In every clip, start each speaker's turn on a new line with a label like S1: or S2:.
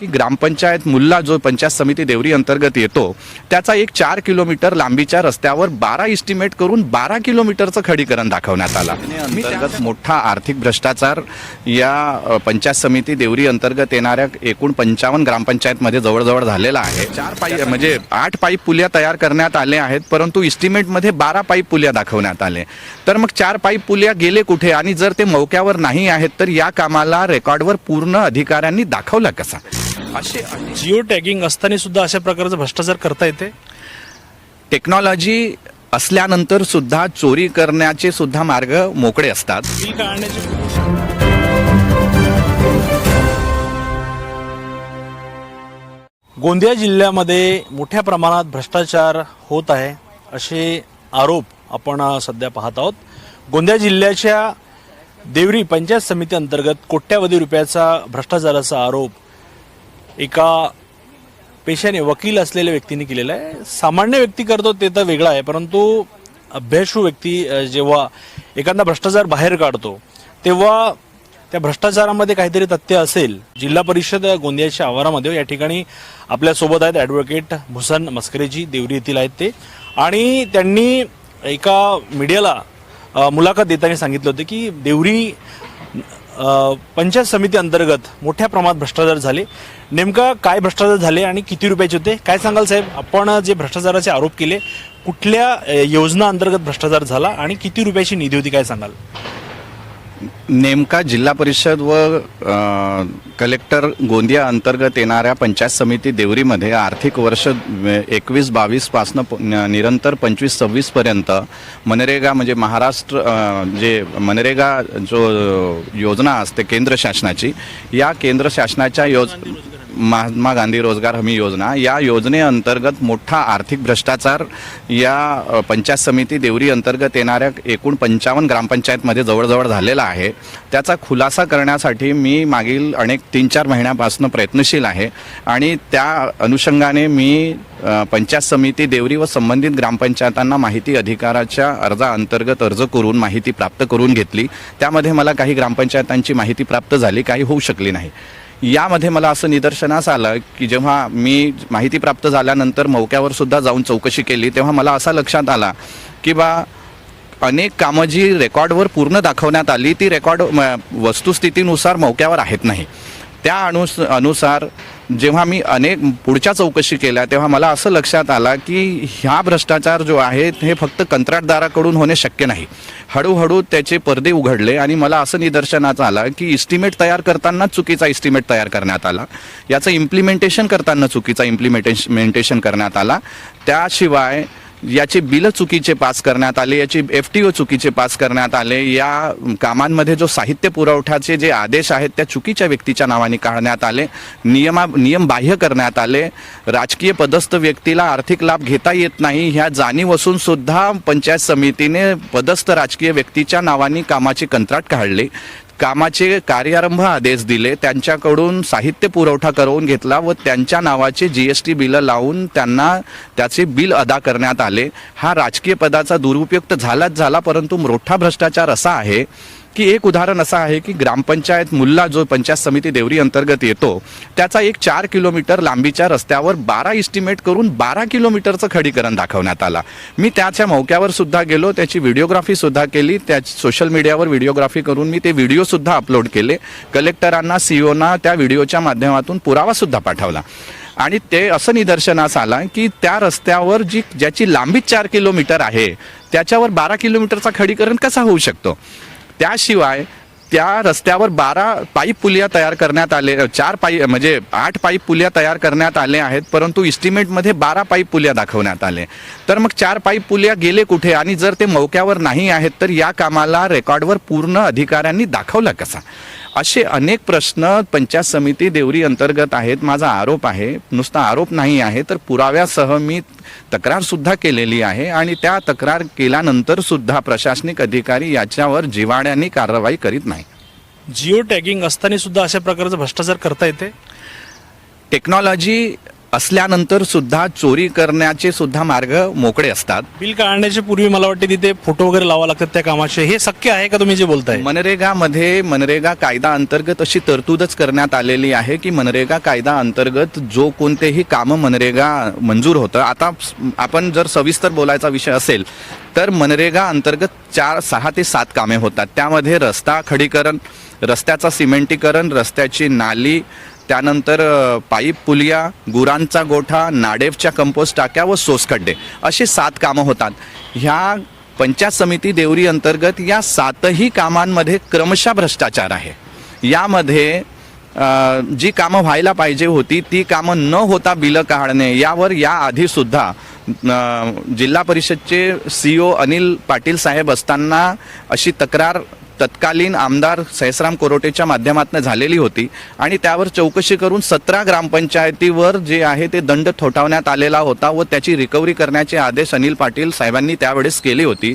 S1: की ग्रामपंचायत मुल्ला जो पंचायत समिती देवरी अंतर्गत येतो त्याचा एक चार किलोमीटर लांबीच्या रस्त्यावर बारा इस्टिमेट करून बारा किलोमीटरचं खडीकरण दाखवण्यात आला. अंतर्गत मोठा आर्थिक भ्रष्टाचार या पंचायत समिती देवरी अंतर्गत येणाऱ्या एकूण पंचावन्न ग्रामपंचायतमध्ये जवळजवळ झालेला आहे. चार पाई म्हणजे आठ पाईप पुल्या तयार करण्यात आले आहेत परंतु इस्टिमेटमध्ये बारा पाईप पुल्या दाखवण्यात आले. तर मग चार पाईप पुल्या गेले कुठे? आणि जर ते मौक्यावर नाही आहेत तर या कामाला रेकॉर्डवर पूर्ण अधिकाऱ्यांनी दाखवला कसा? असे
S2: जिओ टॅगिंग असताना सुद्धा अशा प्रकारचा भ्रष्टाचार करता येते?
S1: टेक्नॉलॉजी असल्यानंतर सुद्धा चोरी करण्याचे सुद्धा मार्ग मोकळे असतात.
S2: बिल काढण्याची गोंदिया जिल्ह्यामध्ये मोठ्या प्रमाणात भ्रष्टाचार होत आहे असे आरोप आपण सध्या पाहत आहोत. गोंदिया जिल्ह्याच्या देवरी पंचायत समिती अंतर्गत कोट्यावधी रुपयाचा भ्रष्टाचाराचा आरोप एका पेशाने वकील असलेल्या व्यक्तीने केलेलं आहे. सामान्य व्यक्ती करतो ते तर वेगळं आहे परंतु अभ्यासू व्यक्ती जेव्हा एखादा भ्रष्टाचार बाहेर काढतो तेव्हा त्या भ्रष्टाचारामध्ये काहीतरी तथ्य असेल. जिल्हा परिषद गोंदियाच्या आवारामध्ये या ठिकाणी आपल्यासोबत आहेत ॲडव्होकेट भुसन मस्करेजी देवरी येथील आहेत ते. आणि त्यांनी एका मीडियाला मुलाखत देताना सांगितलं होतं की देवरी पंचायत समिती अंतर्गत मोठ्या प्रमाणात भ्रष्टाचार झाले. नेमका काय भ्रष्टाचार झाले आणि किती रुपयाचे होते? काय सांगाल साहेब? आपण जे भ्रष्टाचाराचे आरोप केले कुठल्या योजना अंतर्गत भ्रष्टाचार झाला आणि किती रुपयाची निधी होती? काय सांगाल?
S1: नेमका जिल्हा परिषद व कलेक्टर गोंदिया अंतर्गत येणाऱ्या पंचायत समिती देवरीमध्ये आर्थिक वर्ष एकवीस बावीसपासनं प निरंतर पंचवीस सव्वीसपर्यंत मनरेगा म्हणजे महाराष्ट्र जे मनरेगा जो योजना असते केंद्र शासनाची या केंद्र शासनाच्या योज महात्मा गांधी रोजगार हमी योजना या योजनेअंतर्गत मोठा आर्थिक भ्रष्टाचार या पंचायत समिती देवरी अंतर्गत येणाऱ्या एकूण पंचावन्न ग्रामपंचायतमध्ये जवळजवळ झालेला आहे. त्याचा खुलासा करण्यासाठी मी मागील अनेक तीन चार महिन्यापासून प्रयत्नशील आहे आणि त्या अनुषंगाने मी पंचायत समिती देवरी व संबंधित ग्रामपंचायतांना माहिती अधिकाराच्या अर्जाअंतर्गत अर्ज करून माहिती प्राप्त करून घेतली. त्यामध्ये मला काही ग्रामपंचायतांची माहिती प्राप्त झाली काही होऊ शकली नाही. यामध्ये मला असं निदर्शनास आलं की जेव्हा मी माहिती प्राप्त झाल्यानंतर मौक्यावर सुद्धा जाऊन चौकशी केली तेव्हा मला असा लक्षात आला की बा अनेक कामं जी रेकॉर्डवर पूर्ण दाखवण्यात आली ती रेकॉर्ड वस्तुस्थितीनुसार मौक्यावर आहेत नाही. त्या अनुस अनुसार जेव्हा मी अनेक पुढच्या चौकशी केल्या तेव्हा मला असं लक्षात आला की ह्या भ्रष्टाचार जो आहे हे फक्त कंत्राटदाराकडून होणे शक्य नाही. हळूहळू त्याचे पडदे उघडले आणि मला असं निदर्शनात आलं की इस्टिमेट तयार करताना चुकीचा इस्टिमेट तयार करण्यात आला. याचं इम्प्लिमेंटेशन करताना चुकीचा इम्प्लिमेंटेशन करण्यात आला. त्याशिवाय याचे बिल चुकीचे पास करण्यात आले याची एफ टी ओ चुकीचे पास करण्यात आले या कामांमध्ये जो साहित्य पुरवठ्याचे जे आदेश आहेत त्या चुकीच्या व्यक्तीच्या नावाने काढण्यात आले नियमा नियम बाह्य करण्यात आले. राजकीय पदस्थ व्यक्तीला आर्थिक लाभ घेता येत नाही ह्या जाणीव असून सुद्धा पंचायत समितीने पदस्थ राजकीय व्यक्तीच्या नावाने कामाचे कंत्राट काढले. कामाचे कार्यारंभ आदेश दिले त्यांच्याकडून साहित्य पुरवठा करून घेतला व त्यांच्या नावाचे जी एस टी बिलं लावून त्यांना त्याचे बिल अदा करण्यात आले. हा राजकीय पदाचा दुरुपयोग तर झालाच झाला परंतु मोठा भ्रष्टाचार असा आहे की एक उदाहरण असं आहे की ग्रामपंचायत मुल्ला जो पंचायत समिती देवरी अंतर्गत येतो त्याचा एक चार किलोमीटर लांबीच्या रस्त्यावर बारा इस्टिमेट करून बारा किलोमीटरचं खडीकरण दाखवण्यात आला. मी त्याच्या मौक्यावर सुद्धा गेलो त्याची व्हिडिओग्राफी सुद्धा केली त्या सोशल मीडियावर व्हिडिओग्राफी करून मी ते व्हिडिओ सुद्धा अपलोड केले. कलेक्टरांना सीओना त्या व्हिडिओच्या माध्यमातून पुरावा सुद्धा पाठवला. आणि ते असं निदर्शनास आला की त्या रस्त्यावर जी ज्याची लांबी चार किलोमीटर आहे त्याच्यावर बारा किलोमीटरचा खडीकरण कसा होऊ शकतो? त्याशिवाय त्या रस्त्यावर बारा पाईप पुलिया तयार करण्यात आले चार पाई म्हणजे आठ पाईप पुलिया तयार करण्यात आले आहेत परंतु इस्टिमेटमध्ये बारा पाईप पुलिया दाखवण्यात आले. तर मग चार पाईप पुलिया गेले कुठे? आणि जर ते मौक्यावर नाही आहेत तर या कामाला रेकॉर्डवर पूर्ण अधिकाऱ्यांनी दाखवला कसा? असे अनेक प्रश्न पंचायत समिती देवरी अंतर्गत आहेत. माझा आरोप आहे. नुसता आरोप नाही आहे तर पुराव्यासह मी तक्रार सुद्धा केलेली आहे आणि त्या तक्रार केल्यानंतर सुद्धा प्रशासनिक अधिकारी याच्यावर जिवाड्याने कारवाई करीत नाही.
S2: जिओ टॅगिंग असताना सुद्धा अशा प्रकारचा भ्रष्टाचार करता येते?
S1: टेक्नॉलॉजी असल्यानंतर सुद्धा चोरी करण्याचे सुद्धा मार्ग मोकळे असतात.
S2: बिल काढण्याच्या पूर्वी मला वाटते तिथे फोटो वगैरे लावा लागतात त्या कामाचे. हे शक्य आहे का तुम्ही जे बोलताय?
S1: मनरेगामध्ये मनरेगा कायदा अंतर्गत अशी तरतूदच करण्यात आलेली आहे की मनरेगा कायदा अंतर्गत जो कोणतेही कामं मनरेगा मंजूर होतं. आता आपण जर सविस्तर बोलायचा विषय असेल तर मनरेगा अंतर्गत चार सहा ते सात कामे होतात. त्यामध्ये रस्ता खडीकरण रस्त्याचा सिमेंटीकरण रस्त्याची नाली त्यानंतर पाईप पुलिया गुरांचा गोठा नाडेफच्या कंपोस्ट टाक्या व सोसखड्डे अशी सात कामं होतात. ह्या पंचायत समिती देवरी अंतर्गत या सातही कामांमध्ये क्रमशः भ्रष्टाचार आहे. यामध्ये जी कामं व्हायला पाहिजे होती ती कामं न होता बिलं काढणे यावर याआधीसुद्धा जिल्हा परिषदचे सी ओ अनिल पाटील साहेब असताना अशी तक्रार तत्कालीन आमदार सहसराम कोरोटेच्या माध्यमातून झालेली होती आणि त्यावर चौकशी करून सतरा ग्रामपंचायतीवर जे आहे ते दंड थोठावण्यात आलेला होता व त्याची रिकव्हरी करण्याचे आदेश अनिल पाटील साहेबांनी त्यावेळेस केली होती.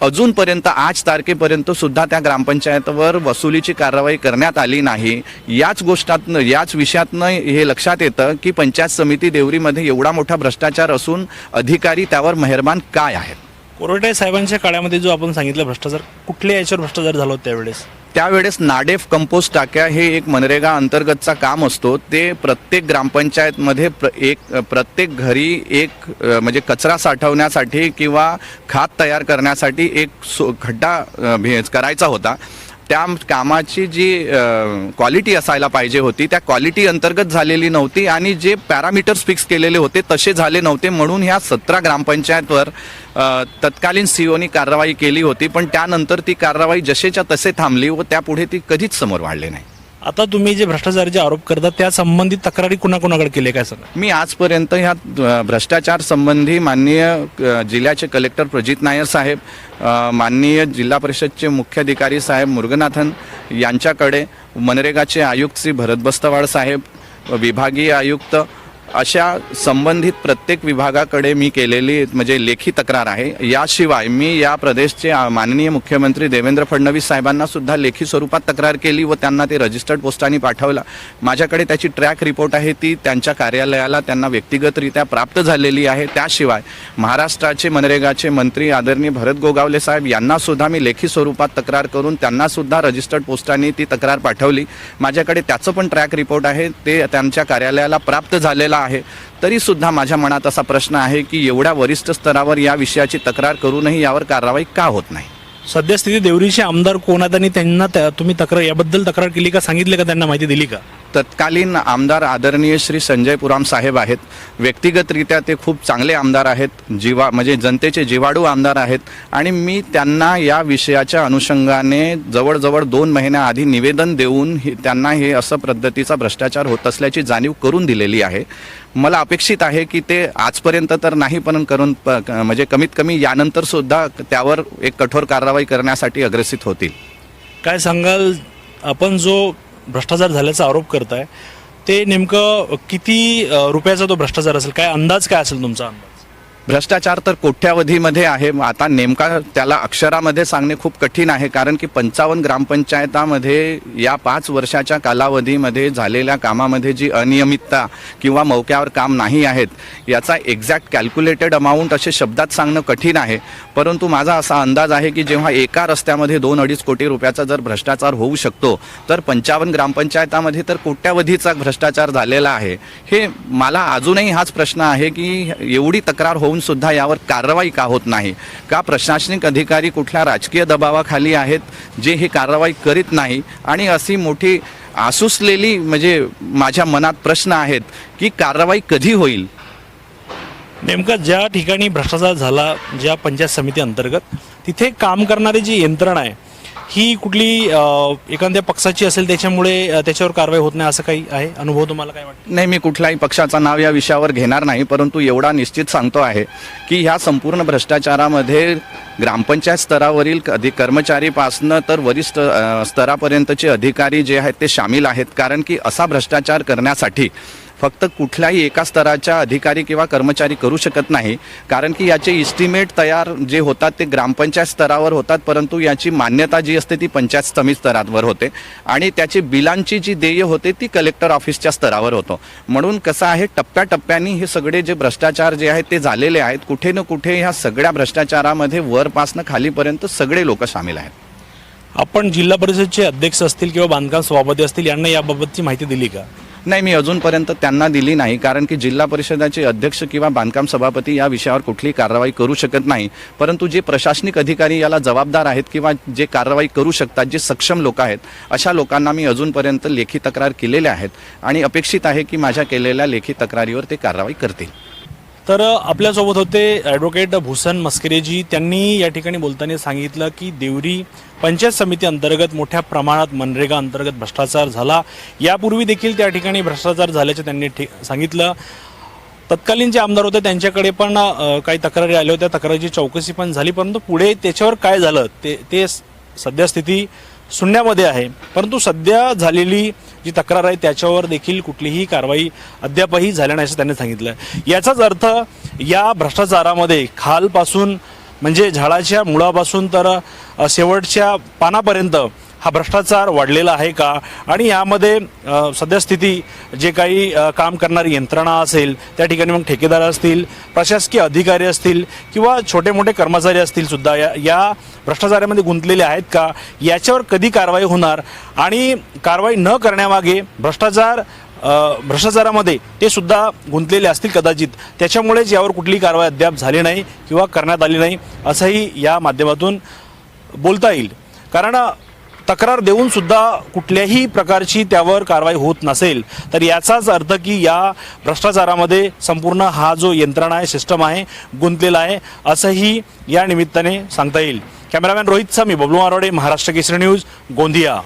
S1: अजूनपर्यंत आज तारखेपर्यंत सुद्धा त्या ग्रामपंचायतवर वसुलीची कारवाई करण्यात आली नाही. याच गोष्टातनं याच विषयातनं हे लक्षात येतं की पंचायत समिती देवरीमध्ये एवढा मोठा भ्रष्टाचार असून अधिकारी त्यावर मेहरबान काय आहेत?
S2: कोरटे साहेबांच्या काळामध्ये जो आपण सांगितलं भ्रष्टाचार कुठल्या याच्यावर भ्रष्टाचार झाला होता त्यावेळेस?
S1: त्यावेळेस नाडेफ कंपोस्ट टाक्या हे एक मनरेगा अंतर्गतचा काम असतो. ते प्रत्येक ग्रामपंचायतमध्ये प्र एक प्रत्येक घरी एक म्हणजे कचरा साठवण्यासाठी किंवा खात तयार करण्यासाठी एक सो खड्डा भे- करायचा होता. त्या कामाची जी क्वालिटी असायला पाहिजे होती त्या क्वालिटी अंतर्गत झालेली नव्हती आणि जे पॅरामीटर्स फिक्स केलेले होते तसे झाले नव्हते म्हणून ह्या सतरा ग्रामपंचायतवर तत्कालीन सीओनी कारवाई केली होती. पण त्यानंतर ती कारवाई जसेच्या तसे थांबली व त्यापुढे ती कधीच समोर वाढली नाही.
S2: आता तुम्ही जे भ्रष्टाचाराचे आरोप करता त्या संबंधित तक्रारी कुणाकुणाकडे केले काय सर
S1: मी आजपर्यंत ह्या भ्रष्टाचार संबंधी माननीय जिल्ह्याचे कलेक्टर प्रजित नायर साहेब माननीय जिल्हा परिषदचे मुख्याधिकारी साहेब मुरुगनाथन यांच्याकडे मनरेगाचे आयुक्त श्री भरत बस्तवाड साहेब विभागीय आयुक्त अशा संबंधित प्रत्येक विभागाकडे मी केलेली म्हणजे लेखी तक्रार आहे. याशिवाय मी या प्रदेशचे माननीय मुख्यमंत्री देवेंद्र फडणवीस साहेबांना सुद्धा लेखी स्वरूपात तक्रार केली व त्यांना ते रजिस्टर्ड पोस्टाने पाठवला. माझ्याकडे त्याची ट्रॅक रिपोर्ट आहे ती त्यांच्या कार्यालयाला त्यांना व्यक्तिगतरित्या प्राप्त झालेली आहे. त्याशिवाय महाराष्ट्राचे मनरेगाचे मंत्री आदरणीय भरत गोगावले साहेब यांना सुद्धा मी लेखी स्वरूपात तक्रार करून त्यांना सुद्धा रजिस्टर्ड पोस्टाने ती तक्रार पाठवली. माझ्याकडे त्याचं पण ट्रॅक रिपोर्ट आहे ते त्यांच्या कार्यालयाला प्राप्त झालेला आहे. तरीसुद्धा माझ्या मनात असा प्रश्न आहे की एवढ्या वरिष्ठ स्तरावर या विषयाची तक्रार करूनही यावर कारवाई का होत नाही?
S2: सद्यस्थिती देवरीचे आमदार कोण आहेत आणि त्यांना त्या- तुम्ही तक्रार याबद्दल तक्रार केली का? सांगितले का त्यांना माहिती दिली का?
S1: तत्कालीन आमदार आदरणीय श्री संजय पुराम साहेब आहेत. व्यक्तिगतरित्या ते खूप चांगले आमदार आहेत. जीवा म्हणजे जनतेचे जिवाडू आमदार आहेत. आणि मी त्यांना या विषयाच्या अनुषंगाने जवळजवळ दोन महिन्याआधी निवेदन देऊन हे- त्यांना हे असं पद्धतीचा भ्रष्टाचार होत असल्याची जाणीव करून दिलेली आहे. मला अपेक्षित आहे की ते आजपर्यंत तर नाही पण करून प- म्हणजे कमीत कमी यानंतर सुद्धा त्यावर एक कठोर कारवाई करण्यासाठी अग्रेसित होतील.
S2: काय सांगाल? आपण जो भ्रष्टाचार झाल्याचा आरोप करताय ते नेमकं किती रुपयाचा तो भ्रष्टाचार असेल? काय अंदाज काय असेल तुमचा अंदाज?
S1: भ्रष्टाचार तर कोट्यावधीमध्ये आहे. आता नेमका त्याला अक्षरामध्ये सांगणे खूप कठीण आहे कारण की पंचावन्न ग्रामपंचायतामध्ये या पाच वर्षाच्या कालावधीमध्ये झालेल्या कामामध्ये जी अनियमितता किंवा मौक्यावर काम नाही आहेत याचा एक्झॅक्ट कॅल्क्युलेटेड अमाऊंट असे शब्दात सांगणं कठीण आहे. परंतु माझा असा अंदाज आहे की जेव्हा एका रस्त्यामध्ये दोन अडीच कोटी रुपयाचा जर भ्रष्टाचार होऊ शकतो तर पंचावन्न ग्रामपंचायतामध्ये तर कोट्यावधीचा भ्रष्टाचार झालेला आहे. हे मला अजूनही हाच प्रश्न आहे की एवढी तक्रार होऊन सुद्धा यावर कारवाई का होत नाही? का प्रशासनिक अधिकारी कुठल्या राजकीय दबावाखाली आहेत जे ही कारवाई करीत नाही? आणि अशी मोठी आसुसलेली म्हणजे माझ्या मनात प्रश्न आहेत की कारवाई कधी होईल?
S2: नेमकं ज्या ठिकाणी भ्रष्टाचार झाला ज्या पंचायत समिती अंतर्गत तिथे काम करणारी जी यंत्रणा आहे ही कुठली अ, एखाद्या पक्षाची असेल त्याच्यामुळे अ, त्याच्यावर कारवाई होत नाही असं काही आहे? अनुभव तुम्हाला काय वाटतं?
S1: नाही मी कुठल्याही पक्षाचं नाव या विषयावर घेणार नाही परंतु एवढा निश्चित सांगतो आहे की ह्या संपूर्ण भ्रष्टाचारामध्ये ग्रामपंचायत स्तरावरील अधिक कर्मचारीपासनं तर वरिष्ठ अ, स्तरापर्यंतचे अधिकारी जे आहेत ते सामील आहेत. कारण की असा भ्रष्टाचार करण्यासाठी फक्त कुठल्याही एका स्तराच्या अधिकारी किंवा कर्मचारी करू शकत नाही. कारण की याचे इस्टिमेट तयार जे होतात ते ग्रामपंचायत स्तरावर होतात परंतु याची मान्यता जी असते ती पंचायत समिती स्तरावर होते. आणि त्याची बिलांची जी देय होते ती कलेक्टर ऑफिसच्या स्तरावर होतो. म्हणून कसं आहे टप्प्याटप्प्याने हे सगळे जे भ्रष्टाचार जे आहेत ते झालेले आहेत. कुठे न कुठे ह्या सगळ्या भ्रष्टाचारामध्ये वरपासनं खालीपर्यंत सगळे लोक सामील आहेत.
S2: आपण जिल्हा परिषदचे अध्यक्ष असतील किंवा बांधकाम सभापती असतील यांना याबाबतची माहिती दिली का?
S1: नाही मी अजूनपर्यंत त्यांना दिली नाही कारण की जिल्हा परिषदाचे अध्यक्ष किंवा बांधकाम सभापती या विषयावर कुठलीही कारवाई करू शकत नाही. परंतु जे प्रशासनिक अधिकारी याला जबाबदार आहेत किंवा जे कारवाई करू शकतात जे सक्षम लोक आहेत अशा लोकांना मी अजूनपर्यंत लेखी तक्रार केलेल्या आहेत आणि अपेक्षित आहे की माझ्या केलेल्या लेखी तक्रारीवर ते कारवाई करतील.
S2: तर आपल्यासोबत होते ॲडव्होकेट भूषण मस्करेजी. त्यांनी या ठिकाणी बोलताना सांगितलं की देवरी पंचायत समिती अंतर्गत मोठ्या प्रमाणात मनरेगा अंतर्गत भ्रष्टाचार झाला. यापूर्वी देखील त्या ठिकाणी भ्रष्टाचार झाल्याचं त्यांनी ठि सांगितलं. तत्कालीन जे आमदार होते त्यांच्याकडे पण काही तक्रारी आल्या होत्या. तक्रारीची चौकशी पण झाली परंतु पुढे त्याच्यावर काय झालं ते ते स- सध्या स्थिती शून्यामध्ये आहे. परंतु सध्या झालेली जी तक्रार आहे त्याच्यावर देखील कुठलीही कारवाई अद्यापही झाल्या नाही असं त्यांनी सांगितलं. याचाच अर्थ या भ्रष्टाचारामध्ये खालपासून म्हणजे झाडाच्या मुळापासून तर शेवटच्या पानापर्यंत हा भ्रष्टाचार वाढलेला आहे का? आणि यामध्ये सद्यस्थिती सध्या स्थिती जे काही काम करणारी यंत्रणा असेल त्या ठिकाणी मग ठेकेदार असतील प्रशासकीय अधिकारी असतील किंवा छोटे मोठे कर्मचारी असतील सुद्धा या या भ्रष्टाचारामध्ये गुंतलेले आहेत का? याच्यावर कधी कारवाई होणार? आणि कारवाई न करण्यामागे भ्रष्टाचार भ्रष्टाचारामध्ये ते सुद्धा गुंतलेले असतील कदाचित. त्याच्यामुळेच यावर कुठली कारवाई अद्याप झाली नाही किंवा करण्यात आली नाही असंही या माध्यमातून बोलता येईल. कारण तक्रार देऊन सुद्धा कुठल्याही प्रकारची त्यावर कारवाई होत नसेल तर याचाच अर्थ की या भ्रष्टाचारामध्ये संपूर्ण हा जो यंत्रणा आहे सिस्टम आहे गुंतलेला आहे असंही या निमित्ताने सांगता येईल. कॅमेरामॅन रोहितचा मी बबलू आरोडे महाराष्ट्र केसरी न्यूज गोंदिया.